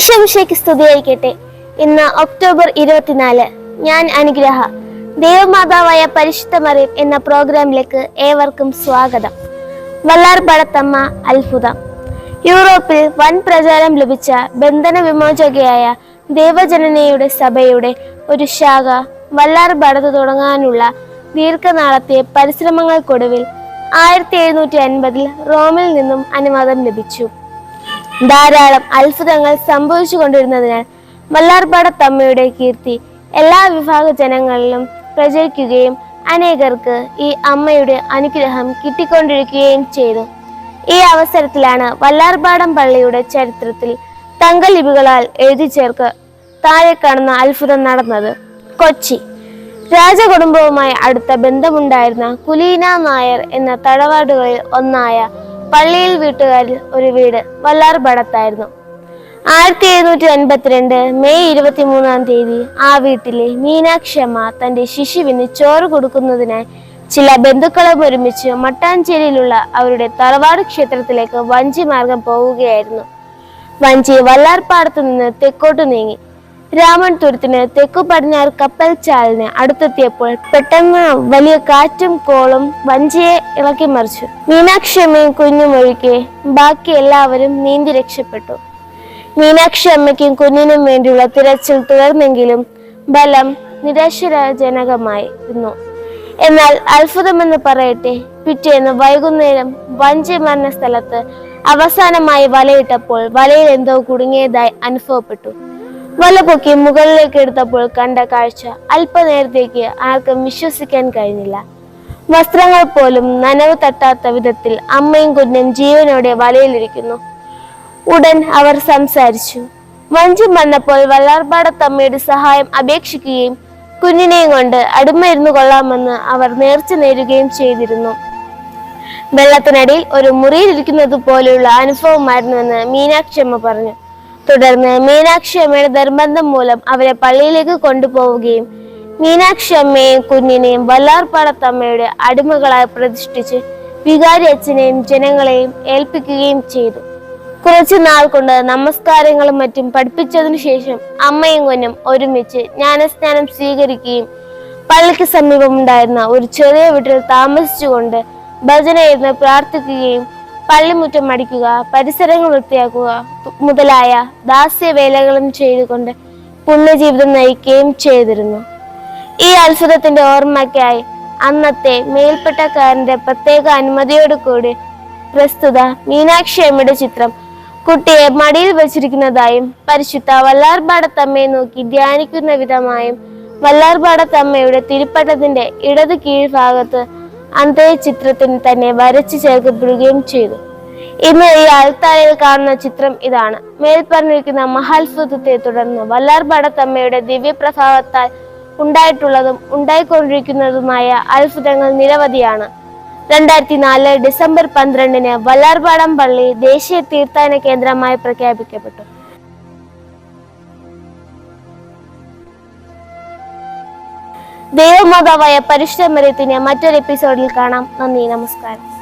ഈശോമിശയ്ക്ക് സ്തുതിയായിരിക്കട്ടെ. ഇന്ന് ഒക്ടോബർ ഇരുപത്തിനാല്. ഞാൻ അനുഗ്രഹ. ദേവമാതാവായ പരിശുദ്ധ എന്ന പ്രോഗ്രാമിലേക്ക് ഏവർക്കും സ്വാഗതം. വല്ലാർപടത്തമ്മ അത്ഭുതം. യൂറോപ്പിൽ വൻ പ്രചാരം ലഭിച്ച ബന്ധന വിമോചകയായ ദേവജനനയുടെ സഭയുടെ ഒരു ശാഖ വല്ലാർപടത്ത് തുടങ്ങാനുള്ള ദീർഘനാളത്തെ പരിശ്രമങ്ങൾക്കൊടുവിൽ ആയിരത്തി എഴുന്നൂറ്റി അൻപതിൽ റോമിൽ നിന്നും അനുവാദം ലഭിച്ചു. ധാരാളം അത്ഭുതങ്ങൾ സംഭവിച്ചു കൊണ്ടിരുന്നതിനാൽ മല്ലാർപാട തമ്മയുടെ കീർത്തി എല്ലാ വിഭാഗ ജനങ്ങളിലും പ്രചരിക്കുകയും അനേകർക്ക് ഈ അമ്മയുടെ അനുഗ്രഹം കിട്ടിക്കൊണ്ടിരിക്കുകയും ചെയ്തു. ഈ അവസരത്തിലാണ് വല്ലാർപാടം പള്ളിയുടെ ചരിത്രത്തിൽ തങ്കലിപികളാൽ എഴുതി ചേർക്ക് താഴെ കാണുന്ന അത്ഭുതം നടന്നത്. കൊച്ചി. രാജകുടുംബവുമായി അടുത്ത ബന്ധമുണ്ടായിരുന്ന കുലീന നായർ എന്ന തടവാടുകളിൽ ഒന്നായ പള്ളിയിൽ വീട്ടുകാരിൽ ഒരു വീട് വല്ലാർ ഭടത്തായിരുന്നു. ആയിരത്തി എഴുന്നൂറ്റി അൻപത്തിരണ്ട് മെയ് ഇരുപത്തി മൂന്നാം തീയതി ആ വീട്ടിലെ മീനാക്ഷിയമ്മ തന്റെ ശിശുവിന് ചോറ് കൊടുക്കുന്നതിനായി ചില ബന്ധുക്കളും ഒരുമിച്ച് മട്ടാഞ്ചേരിയിലുള്ള അവരുടെ തറവാട് ക്ഷേത്രത്തിലേക്ക് വഞ്ചി മാർഗം പോവുകയായിരുന്നു. വഞ്ചി വല്ലാർപ്പാടത്തു നിന്ന് തെക്കോട്ട് നീങ്ങി. രാമൻ തുരുത്തിന് തെക്കു പടിഞ്ഞാറ് കപ്പൽ ചാലിന് അടുത്തെത്തിയപ്പോൾ പെട്ടെന്ന് വലിയ കാറ്റും കോളും വഞ്ചിയെ ഇളക്കി മറിച്ചു. മീനാക്ഷിയമ്മയും കുഞ്ഞും ഒഴുകെ ബാക്കി എല്ലാവരും നീന്തി രക്ഷപ്പെട്ടു. മീനാക്ഷി അമ്മയ്ക്കും കുഞ്ഞിനും വേണ്ടിയുള്ള തിരച്ചിൽ തുടർന്നെങ്കിലും ബലം നിരാശാജനകമായിരുന്നു. എന്നാൽ അത്ഭുതമെന്ന് പറയട്ടെ പിറ്റേന്ന് വൈകുന്നേരം വഞ്ചി മരണ സ്ഥലത്ത് അവസാനമായി വലയിട്ടപ്പോൾ വലയിൽ എന്തോ കുടുങ്ങിയതായി അനുഭവപ്പെട്ടു. വല മുകളിലേക്ക് എടുത്തപ്പോൾ കണ്ട കാഴ്ച അല്പനേരത്തേക്ക് ആർക്കും വിശ്വസിക്കാൻ കഴിഞ്ഞില്ല. വസ്ത്രങ്ങൾ പോലും നനവ് തട്ടാത്ത വിധത്തിൽ അമ്മയും കുഞ്ഞും ജീവനോടെ വലയിലിരിക്കുന്നു. ഉടൻ അവർ സംസാരിച്ചു. വഞ്ചി വന്നപ്പോൾ വല്ലാർപാടത്തമ്മയുടെ സഹായം അപേക്ഷിക്കുകയും കുഞ്ഞിനെയും കൊണ്ട് അടിമയിരുന്നു കൊള്ളാമെന്ന് അവർ നേർച്ച നേരുകയും ചെയ്തിരുന്നു. വെള്ളത്തിനടിയിൽ ഒരു മുറിയിലിരിക്കുന്നത് പോലെയുള്ള അനുഭവമായിരുന്നുവെന്ന് മീനാക്ഷി അമ്മ പറഞ്ഞു. തുടർന്ന് മീനാക്ഷി അമ്മയുടെ നിർബന്ധം മൂലം അവരെ പള്ളിയിലേക്ക് കൊണ്ടുപോവുകയും മീനാക്ഷി അമ്മയെയും കുഞ്ഞിനെയും വല്ലാർപ്പാടത്തമ്മയുടെ അടിമകളായി പ്രതിഷ്ഠിച്ച് വികാരി അച്ഛനെയും ജനങ്ങളെയും ഏൽപ്പിക്കുകയും ചെയ്തു. കുറച്ചു നാൾ കൊണ്ട് നമസ്കാരങ്ങളും മറ്റും പഠിപ്പിച്ചതിനു ശേഷം അമ്മയും കുഞ്ഞും ഒരുമിച്ച് ജ്ഞാനസ്നാനം സ്വീകരിക്കുകയും പള്ളിക്ക് സമീപമുണ്ടായിരുന്ന ഒരു ചെറിയ വീട്ടിൽ താമസിച്ചുകൊണ്ട് ഭജനയിരുന്ന് പ്രാർത്ഥിക്കുകയും പള്ളിമുറ്റം അടിക്കുക പരിസരങ്ങൾ വൃത്തിയാക്കുക മുതലായ ദാസ്യവേലകളും ചെയ്തുകൊണ്ട് പുണ്യജീവിതം നയിക്കുകയും ചെയ്തിരുന്നു. ഈ അത്ഭുതത്തിന്റെ ഓർമ്മയ്ക്കായി അന്നത്തെ മേൽപ്പെട്ടക്കാരന്റെ പ്രത്യേക അനുമതിയോട് കൂടി പ്രസ്തുത മീനാക്ഷി അമ്മയുടെ ചിത്രം കുട്ടിയെ മടിയിൽ വച്ചിരിക്കുന്നതായും പരിശുദ്ധ വല്ലാർപാടത്തമ്മയെ നോക്കി ധ്യാനിക്കുന്ന വിധമായും വല്ലാർപാടത്തമ്മയുടെ തിരുപ്പട്ടത്തിന്റെ ഇടത് കീഴ്ഭാഗത്ത് അന്തേ ചിത്രത്തിന് തന്നെ വരച്ചു ചേർക്കപ്പെടുകയും ചെയ്തു. ഇന്ന് ഈ അൽത്താരയിൽ കാണുന്ന ചിത്രം ഇതാണ്. മേൽപ്പറഞ്ഞിരിക്കുന്ന മഹാത്ഭുതത്തെ തുടർന്ന് വല്ലാർപാടത്തമ്മയുടെ ദിവ്യപ്രഭാവത്താൽ ഉണ്ടായിട്ടുള്ളതും ഉണ്ടായിക്കൊണ്ടിരിക്കുന്നതുമായ അത്ഭുതങ്ങൾ നിരവധിയാണ്. രണ്ടായിരത്തി നാല് ഡിസംബർ പന്ത്രണ്ടിന് വല്ലാർപാടം പള്ളി ദേശീയ തീർത്ഥാടന കേന്ദ്രമായി പ്രഖ്യാപിക്കപ്പെട്ടു. ദൈവമാതാവായ പരിശുദ്ധ മറിയത്തിന് മറ്റൊരു എപ്പിസോഡിൽ കാണാം. നന്ദി നമസ്കാരം.